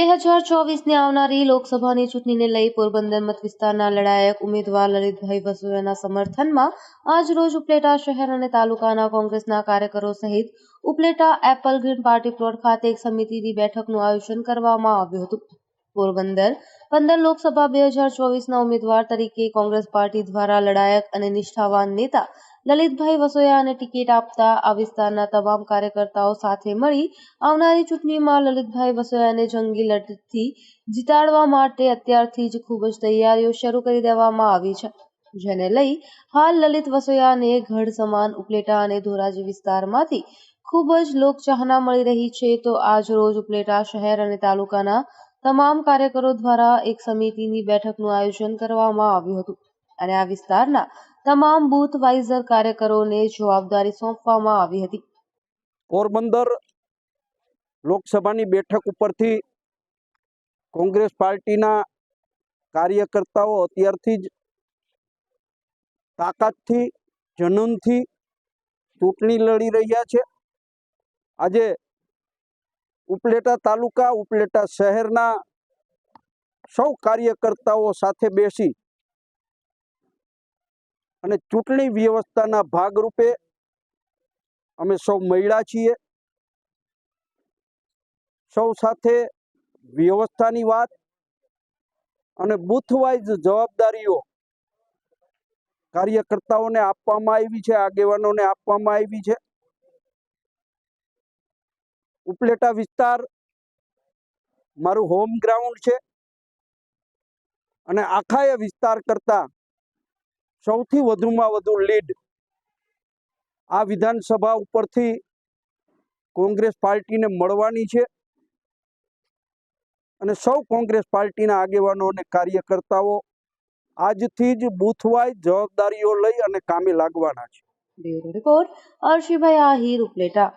હજાર ચોવીસની આવનારી લોકસભાની ચૂંટણીને લઈ પોરબંદર મત વિસ્તારના લડાયક ઉમેદવાર લલિતભાઈ વસુયાના સમર્થનમાં આજ રોજ ઉપલેટા શહેર અને તાલુકાના કોંગ્રેસના કાર્યકરો સહિત Upleta apple green party plot ખાતે એક સમિતિની બેઠકનું આયોજન કરવામાં આવ્યું હતું. પોરબંદર પંદર લોકસભા બે હજાર ચોવીસના ઉમેદવાર તરીકે કોંગ્રેસ પાર્ટી દ્વારા લડાયક અને નિષ્ઠાવાન નેતા લલિતભાઈ વસોયાને ટિકિટ આપતા આ વિસ્તારના તમામ કાર્યકર્તાઓ સાથે મળી આવનારી ચૂંટણીમાં લલિતભાઈ વસોયાને જંગી લડતથી જીતાડવા માટે અત્યારથી જ ખૂબ જ તૈયારીઓ શરૂ કરી દેવામાં આવી છે, જેને લઈ હાલ લલિત વસોયાને ગઢ સમાન ઉપલેટા અને ધોરાજી વિસ્તારમાંથી ખૂબ જ લોકચાહના મળી રહી છે, તો આજ રોજ ઉપલેટા શહેર અને તાલુકાના તમામ કાર્યકરો દ્વારા એક સમિતિની બેઠકનું આયોજન કરવામાં આવ્યું હતું. અને આ વિસ્તારના તમામ બૂથ વાઇઝર કાર્યકરોને જવાબદારી સોંપવામાં આવી હતી. પોરબંદર લોકસભાની બેઠક ઉપરથી કોંગ્રેસ પાર્ટીના કાર્યકર્તાઓ અત્યારથી જ તાકાતથી, જનૂનથી ચૂંટણી લડી રહ્યા છે. આજે ઉપલેટા તાલુકા, ઉપલેટા શહેરના સૌ કાર્યકર્તાઓ સાથે બેસી અને ચૂંટણી વ્યવસ્થાના ભાગરૂપે અમે સૌ મહિલા છીએ. સૌ સાથે વ્યવસ્થાની વાત અને બુથવાઇઝ જવાબદારીઓ કાર્યકર્તાઓને આપવામાં આવી છે, આગેવાનોને આપવામાં આવી છે. ઉપલેટા વિસ્તાર મારું હોમ ગ્રાઉન્ડ છે અને આખા એ વિસ્તાર કરતા સૌથી વધુમાં વધુ લીડ આ વિધાનસભા ઉપરથી કોંગ્રેસ પાર્ટીને મળવાની છે અને સૌ કોંગ્રેસ પાર્ટીના આગેવાનો અને કાર્યકર્તાઓ આજથી જ બૂથવાય જવાબદારીઓ લઈ અને કામે લાગવાના છે. રિપોર્ટ અર્શીભાઈ આહિર ઉપલેટા.